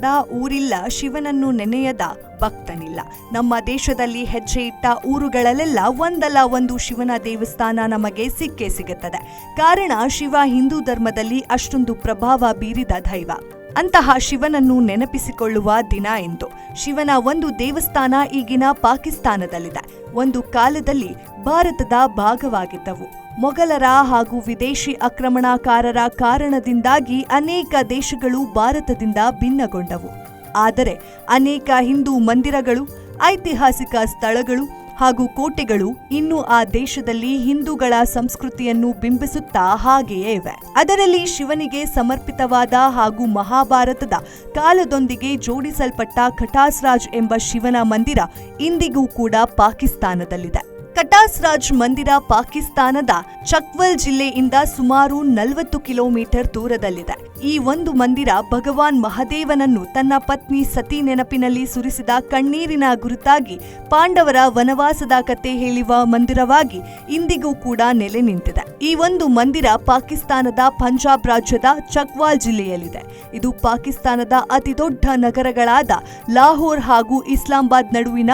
ನೆನೆಯದ ಊರಿಲ್ಲ, ಶಿವನನ್ನು ನೆನೆಯದ ಭಕ್ತನಿಲ್ಲ. ನಮ್ಮ ದೇಶದಲ್ಲಿ ಹೆಜ್ಜೆ ಇಟ್ಟ ಊರುಗಳಲ್ಲೆಲ್ಲ ಒಂದಲ್ಲ ಒಂದು ಶಿವನ ದೇವಸ್ಥಾನ ನಮಗೆ ಸಿಕ್ಕೇ ಸಿಗುತ್ತದೆ. ಕಾರಣ ಶಿವ ಹಿಂದೂ ಧರ್ಮದಲ್ಲಿ ಅಷ್ಟೊಂದು ಪ್ರಭಾವ ಬೀರಿದ ದೈವ. ಅಂತಹ ಶಿವನನ್ನು ನೆನಪಿಸಿಕೊಳ್ಳುವ ದಿನ ಎಂದು ಶಿವನ ಒಂದು ದೇವಸ್ಥಾನ ಈಗಿನ ಪಾಕಿಸ್ತಾನದಲ್ಲಿದೆ. ಒಂದು ಕಾಲದಲ್ಲಿ ಭಾರತದ ಭಾಗವಾಗಿದ್ದವು. ಮೊಘಲರ ಹಾಗೂ ವಿದೇಶಿ ಆಕ್ರಮಣಕಾರರ ಕಾರಣದಿಂದಾಗಿ ಅನೇಕ ದೇಶಗಳು ಭಾರತದಿಂದ ಭಿನ್ನಗೊಂಡವು. ಆದರೆ ಅನೇಕ ಹಿಂದೂ ಮಂದಿರಗಳು, ಐತಿಹಾಸಿಕ ಸ್ಥಳಗಳು ಹಾಗೂ ಕೋಟೆಗಳು ಇನ್ನೂ ಆ ದೇಶದಲ್ಲಿ ಹಿಂದೂಗಳ ಸಂಸ್ಕೃತಿಯನ್ನು ಬಿಂಬಿಸುತ್ತಾ ಹಾಗೆಯೇ ಇವೆ. ಅದರಲ್ಲಿ ಶಿವನಿಗೆ ಸಮರ್ಪಿತವಾದ ಹಾಗೂ ಮಹಾಭಾರತದ ಕಾಲದೊಂದಿಗೆ ಜೋಡಿಸಲ್ಪಟ್ಟ ಖಟಾಸ್ರಾಜ್ ಎಂಬ ಶಿವನ ಮಂದಿರ ಇಂದಿಗೂ ಕೂಡ ಪಾಕಿಸ್ತಾನದಲ್ಲಿದೆ. ಕಟಾಸ್ ರಾಜ್ ಮಂದಿರ ಪಾಕಿಸ್ತಾನದ ಚಕ್ವಲ್ ಜಿಲ್ಲೆಯಿಂದ ಸುಮಾರು ನಲವತ್ತು ಕಿಲೋಮೀಟರ್ ದೂರದಲ್ಲಿದೆ. ಈ ಒಂದು ಮಂದಿರ ಭಗವಾನ್ ಮಹದೇವನನ್ನು ತನ್ನ ಪತ್ನಿ ಸತಿ ನೆನಪಿನಲ್ಲಿ ಸುರಿಸಿದ ಕಣ್ಣೀರಿನ ಗುರುತಾಗಿ ಪಾಂಡವರ ವನವಾಸದ ಕತೆ ಹೇಳುವ ಮಂದಿರವಾಗಿ ಇಂದಿಗೂ ಕೂಡ ನೆಲೆ ನಿಂತಿದೆ. ಈ ಒಂದು ಮಂದಿರ ಪಾಕಿಸ್ತಾನದ ಪಂಜಾಬ್ ರಾಜ್ಯದ ಚಕ್ವಾಲ್ ಜಿಲ್ಲೆಯಲ್ಲಿದೆ. ಇದು ಪಾಕಿಸ್ತಾನದ ಅತಿದೊಡ್ಡ ನಗರಗಳಾದ ಲಾಹೋರ್ ಹಾಗೂ ಇಸ್ಲಾಮಾಬಾದ್ ನಡುವಿನ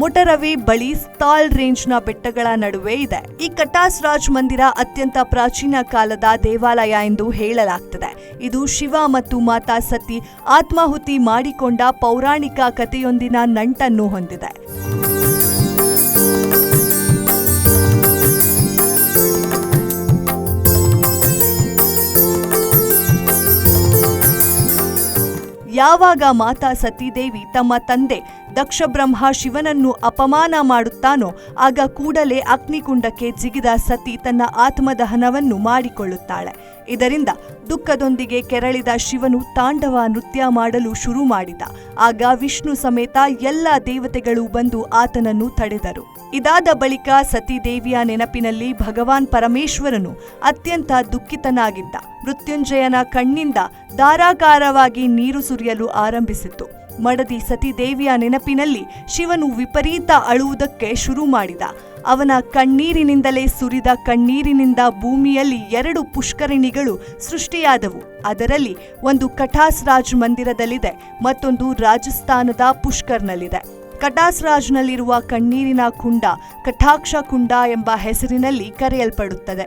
ಮೊಟರವೆ ಬಳಿ ಸ್ತಾಲ್ ರೇಂಜ್ನ ಬೆಟ್ಟಗಳ ನಡುವೆ ಇದೆ. ಈ ಕಟಾಸ್ ರಾಜ್ ಮಂದಿರ ಅತ್ಯಂತ ಪ್ರಾಚೀನ ಕಾಲದ ದೇವಾಲಯ ಎಂದು ಹೇಳಲಾಗ್ತದೆ. ಇದು ಶಿವ ಮತ್ತು ಮಾತಾ ಸತಿ ಆತ್ಮಾಹುತಿ ಮಾಡಿಕೊಂಡ ಪೌರಾಣಿಕ ಕಥೆಯೊಂದಿನ ನಂಟನ್ನು ಹೊಂದಿದೆ. ಯಾವಾಗ ಮಾತಾ ಸತೀದೇವಿ ತಮ್ಮ ತಂದೆ ದಕ್ಷಬ್ರಹ್ಮ ಶಿವನನ್ನು ಅಪಮಾನ ಮಾಡುತ್ತಾನೋ, ಆಗ ಕೂಡಲೇ ಅಗ್ನಿಕುಂಡಕ್ಕೆ ಜಿಗಿದ ಸತಿ ತನ್ನ ಆತ್ಮದಹನವನ್ನು ಮಾಡಿಕೊಳ್ಳುತ್ತಾಳೆ. ಇದರಿಂದ ದುಃಖದೊಂದಿಗೆ ಕೆರಳಿದ ಶಿವನು ತಾಂಡವ ನೃತ್ಯ ಮಾಡಲು ಶುರು ಮಾಡಿದ. ಆಗ ವಿಷ್ಣು ಸಮೇತ ಎಲ್ಲ ದೇವತೆಗಳು ಬಂದು ಆತನನ್ನು ತಡೆದರು. ಇದಾದ ಬಳಿಕ ಸತೀದೇವಿಯ ನೆನಪಿನಲ್ಲಿ ಭಗವಾನ್ ಪರಮೇಶ್ವರನು ಅತ್ಯಂತ ದುಃಖಿತನಾಗಿದ್ದ. ಮೃತ್ಯುಂಜಯನ ಕಣ್ಣಿಂದ ಧಾರಾಕಾರವಾಗಿ ನೀರು ಸುರಿಯಲು ಆರಂಭಿಸಿತು. ಮಡದಿ ಸತೀದೇವಿಯ ನೆನಪಿನಲ್ಲಿ ಶಿವನು ವಿಪರೀತ ಅಳುವುದಕ್ಕೆ ಶುರು ಮಾಡಿದ. ಅವನ ಕಣ್ಣೀರಿನಿಂದಲೇ ಸುರಿದ ಕಣ್ಣೀರಿನಿಂದ ಭೂಮಿಯಲ್ಲಿ ಎರಡು ಪುಷ್ಕರಿಣಿಗಳು ಸೃಷ್ಟಿಯಾದವು. ಅದರಲ್ಲಿ ಒಂದು ಕಠಾಸ್ ರಾಜ್ ಮಂದಿರದಲ್ಲಿದೆ, ಮತ್ತೊಂದು ರಾಜಸ್ಥಾನದ ಪುಷ್ಕರ್ನಲ್ಲಿದೆ. ಕಟಾಸ್ ರಾಜ್ನಲ್ಲಿರುವ ಕಣ್ಣೀರಿನ ಕುಂಡ ಕಟಾಕ್ಷ ಕುಂಡ ಎಂಬ ಹೆಸರಿನಲ್ಲಿ ಕರೆಯಲ್ಪಡುತ್ತದೆ.